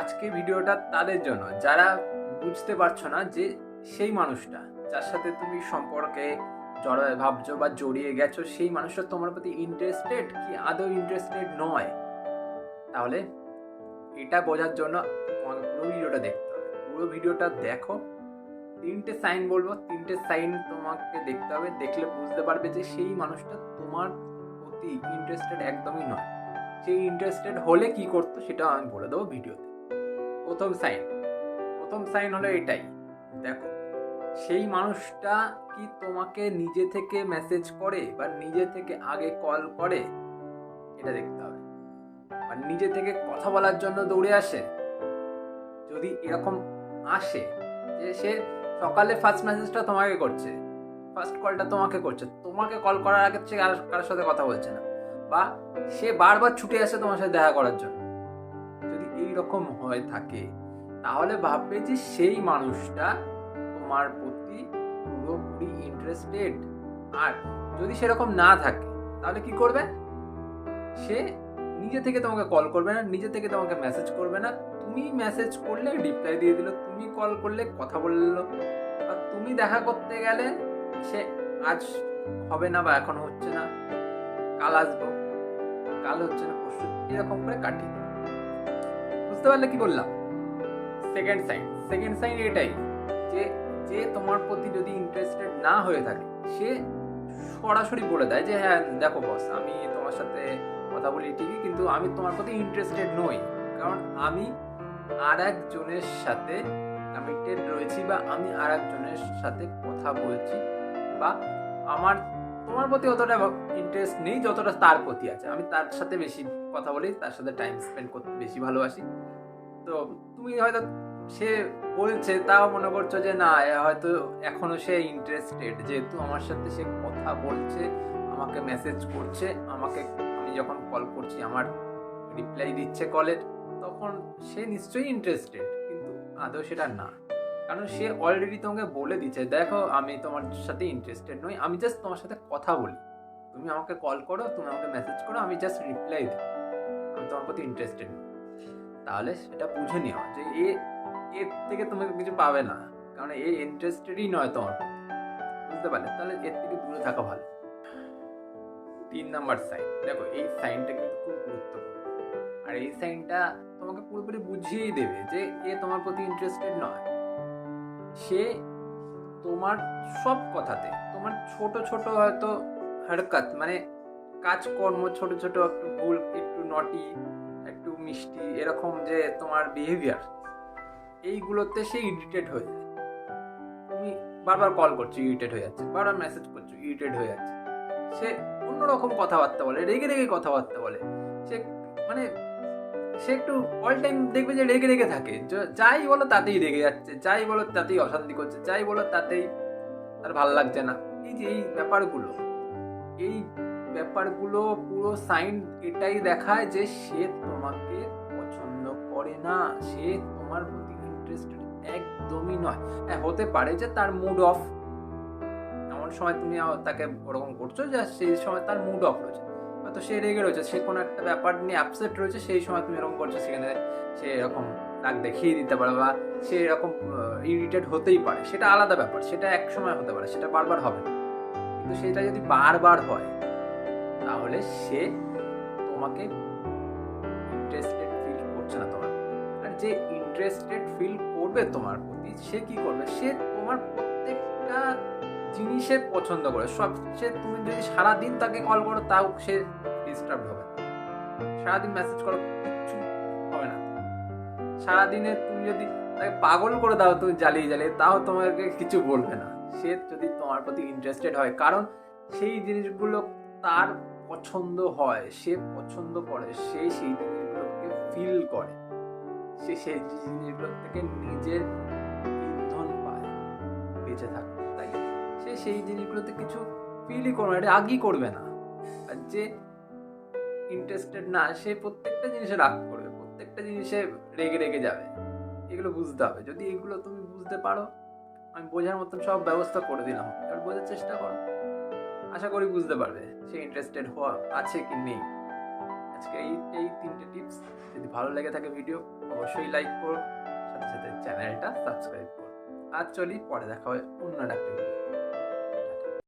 আজকে ভিডিওটা তাদের জন্য। যারা বুঝতে পারছ না যে সেই মানুষটা, যার সাথে তুমি সম্পর্কে জড়ায় ভাবছ বা জড়িয়ে গেছো, সেই মানুষটা তোমার প্রতি ইন্টারেস্টেড কি আদৌ ইন্টারেস্টেড নয়? তাহলে এটা বোঝার জন্য পুরো ভিডিওটা দেখতে হবে। পুরো ভিডিওটা দেখো। তিনটে সাইন বলব। তিনটে সাইন তোমাকে দেখতে হবে। দেখলে বুঝতে পারবে যে সেই মানুষটা তোমার প্রতি ইন্টারেস্টেড একদমই নয়। সেই ইন্টারেস্টেড হলে কি করতো সেটা আমি বলে দেবো ভিডিওতে। প্রথম সাইন প্রথম সাইন হলো এটাই। দেখো, সেই মানুষটা কি তোমাকে নিজে থেকে মেসেজ করে বা নিজে থেকে আগে কল করে? এটা দেখতে হবে। আর নিজে থেকে কথা বলার জন্য দৌড়ে আসে? যদি এরকম আসে যে সে সকালে ফার্স্ট মেসেজটা তোমাকে করছে ফার্স্ট কলটা তোমাকে করছে, তোমাকে কল করার আগে সে কারোর সাথে কথা বলছে না। বা সে বারবার ছুটে আসে তোমার সাথে দেখা করার জন্য। রকম হয়ে থাকে। তাহলে ভাববে যে সেই মানুষটা তোমার প্রতি পুরোপুরি ইন্টারেস্টেড আর যদি সেরকম না থাকে, তাহলে কি করবে? সে নিজে থেকে তোমাকে কল করবে না, নিজে থেকে তোমাকে মেসেজ করবে না। তুমি মেসেজ করলে রিপ্লাই দিয়ে দিল, তুমি কল করলে, কথা বলল আর তুমি দেখা করতে গেলে সে আজ হবে না বা এখন হচ্ছে না, কাল আসব, কাল হচ্ছে না, পরশু, এরকম করে কাটিয়ে বুঝতে পারলে কি বললাম? সেকেন্ড সাইন সেকেন্ড সাইন এটাই যে যে তোমার প্রতি যদি ইন্টারেস্টেড না হয়ে থাকে সে সরাসরি বলে দেয় যে হ্যাঁ দেখো বস আমি তোমার সাথে কথা বলি ঠিকই কিন্তু আমি তোমার প্রতি ইন্টারেস্টেড নই। কারণ আমি আর একজনের সাথে কমিটেড রয়েছি বা আমি আর একজনের সাথে কথা বলছি বা আমার তোমার প্রতি অতটা ইন্টারেস্ট নেই যতটা তার প্রতি আছে। আমি তার সাথে বেশি কথা বলি তার সাথে টাইম স্পেন্ড করতে বেশি ভালোবাসি। তো তুমি হয়তো সে বলছে, তাও মনে করছ যে না হয়তো এখনও সে ইন্টারেস্টেড যেহেতু আমার সাথে সে কথা বলছে, আমাকে মেসেজ করছে, আমাকে আমি যখন কল করছি, আমার রিপ্লাই দিচ্ছে কলের তখন সে নিশ্চয়ই ইন্টারেস্টেড কিন্তু আদৌ সেটা না। কারণ সে অলরেডি তোমাকে বলে দিচ্ছে, দেখো আমি তোমার সাথে ইন্টারেস্টেড নই, আমি জাস্ট তোমার সাথে কথা বলি। তুমি আমাকে কল করো, তুমি আমাকে মেসেজ করো, আমি জাস্ট রিপ্লাই দিই। আমি তোমার প্রতি ইন্টারেস্টেড নই। তাহলে সেটা বুঝে নিও যে এ এর থেকে তুমি কিছু পাবে না। কারণ এ ইন্টারেস্টেডই নয় তোমার বুঝতে পারলে? তাহলে এর থেকে দূরে থাকা ভালো। তিন নাম্বার সাইন দেখো, এই সাইনটা কিন্তু খুব গুরুত্বপূর্ণ। আর এই সাইনটা তোমাকে পুরোপুরি বুঝিয়েই দেবে যে এ তোমার প্রতি ইন্টারেস্টেড নয়। সে তোমার সব কথাতে, তোমার ছোট ছোট হয়তো হরকত মানে কাজকর্ম, ছোট ছোট একটু ভুল, একটু নটি মিষ্টি, এরকম যে তোমার বিহেভিয়ার এইগুলোতে সে ইরিটেট হয়ে যায়। তুমি বারবার কল করছ ইরিটেট হয়ে যাচ্ছে, বারবার মেসেজ করছ ইরিটেট হয়ে যাচ্ছে। সে অন্যরকম কথাবার্তা বলে, রেগে রেগে কথাবার্তা বলে। সে মানে সে একটু অল টাইম দেখবে যে রেগে রেগে থাকে। যাই বলো তাতেই রেগে যাচ্ছে, যাই বলো তাতেই অশান্তি করছে, যাই বলো তাতেই তার ভালো লাগছে না। এই যে, এই ব্যাপারগুলো, এই ব্যাপারগুলো পুরো সাইন এটাই দেখায় যে সে তোমাকে পছন্দ করে না। সে তোমার প্রতি ইন্টারেস্টেড একদমই নয়। হ্যাঁ হতে পারে যে তার মুড অফ এমন সময় তুমি তাকে ওরকম করছ যে সেই সময় তার মুড অফ রয়েছে। হয়তো সে রেগে রয়েছে, সে কোনো একটা ব্যাপার নিয়ে আপসেট রয়েছে, সেই সময় তুমি এরকম করছ, সেখানে সে এরকম রাগ দেখিয়ে দিতে পারে বা সে এরকম ইরিটেট হতেই পারে। সেটা আলাদা ব্যাপার, সেটা এক সময় হতে পারে, সেটা বারবার হবে না। কিন্তু সেটা যদি বারবার হয় তাহলে সে তোমাকে ইন্টারেস্টেড ফিল করছে না তোমার। আর যে ইন্টারেস্টেড ফিল করবে তোমার প্রতি, সে কি করবে? সে তোমার প্রত্যেকটা জিনিসের পছন্দ করে সব, সে তুমি যদি সারাদিন তাকে কল করো, তাও সে ডিস্টার্ব হবে সারাদিন মেসেজ করো, কিচ্ছু হবে না। সারাদিনে তুমি যদি তাকে পাগল করে দাও, তুমি জ্বালিয়ে জ্বালিয়ে, তাও তোমাকে কিছু বলবে না। সে যদি তোমার প্রতি ইন্টারেস্টেড হয়, কারণ সেই জিনিসগুলো তার পছন্দ হয়, সে পছন্দ করে, সে সেই জিনিসগুলোকে ফিল করে। সে সেই জিনিসগুলো থেকে নিজের ইন্ধন পায়, বেঁচে থাকে তাই সে সেই জিনিসগুলোতে কিছু ফিলই করবে না, এটা রাগই করবে না। আর যে ইন্টারেস্টেড না, সে প্রত্যেকটা জিনিসে রাগ করবে, প্রত্যেকটা জিনিসে রেগে রেগে যাবে। এগুলো বুঝতে হবে। যদি এগুলো তুমি বুঝতে পারো, আমি বোঝার মতন সব ব্যবস্থা করে দিলাম। এবার বোঝার চেষ্টা করো। আশা করি বুঝতে পারবে সে ইন্টারেস্টেড হওয়া আছে কি নেই। আজকে এই এই তিনটে টিপস যদি ভালো লেগে থাকে ভিডিও অবশ্যই লাইক করো, সাথে সাথে চ্যানেলটা সাবস্ক্রাইব করো। আর চলি, পরে দেখা হয় অন্য একটা ভিডিও